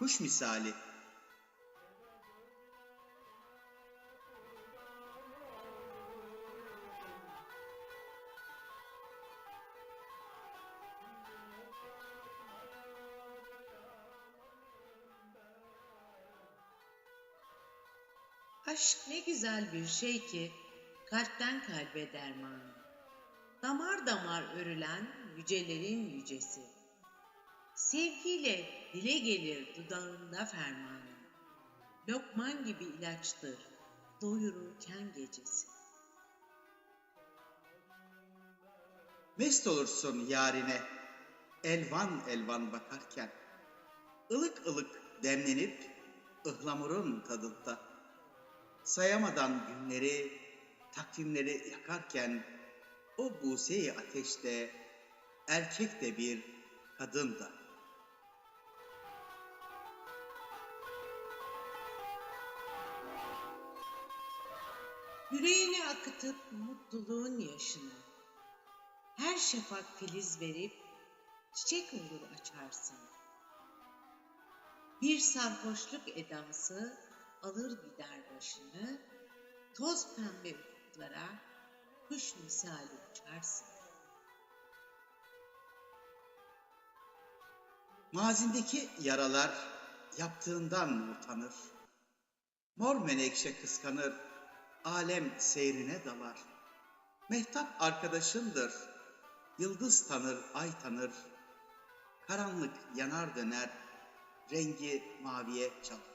kuş misali. Aşk ne güzel bir şey ki kalpten kalbe derman. Damar damar örülen yücelerin yücesi. Sevgiyle dile gelir dudağında ferman. Lokman gibi ilaçtır doyururken gecesi. Mest olursun yarine elvan elvan bakarken. ılık ılık demlenip ıhlamurun tadında. Sayamadan günleri, takvimleri yakarken o buseyi ateşte erkek de bir kadın da. Yüreğini akıtıp mutluluğun yaşını. Her şafak filiz verip çiçek olur açarsın. Bir sarhoşluk edası alır gider başını. Toz pembe ufuklara kuş misali uçarsın. Mazindeki yaralar yaptığından utanır. Mor menekşe kıskanır, alem seyrine dalar. Mehtap arkadaşındır, yıldız tanır, ay tanır. Karanlık yanar döner, rengi maviye çalar.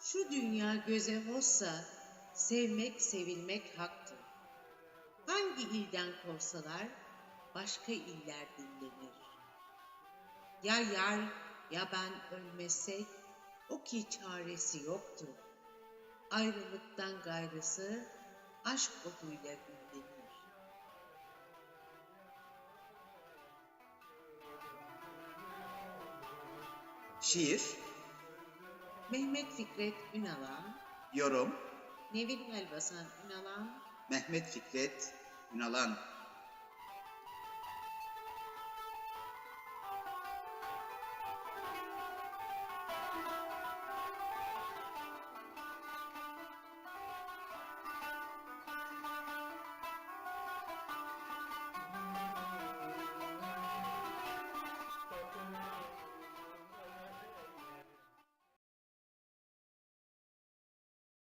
Şu dünya göze hoşsa sevmek sevilmek haktır. Hangi ilden korsalar başka iller dinlenir. Ya yar ya ben ölmesek o ki çaresi yoktur. Ayrılıktan gayrısı aşk otuyla güllenir. Şiir, Mehmet Fikret Ünalan, yorum, Nevin Elbasan Ünalan, Mehmet Fikret Ünalan.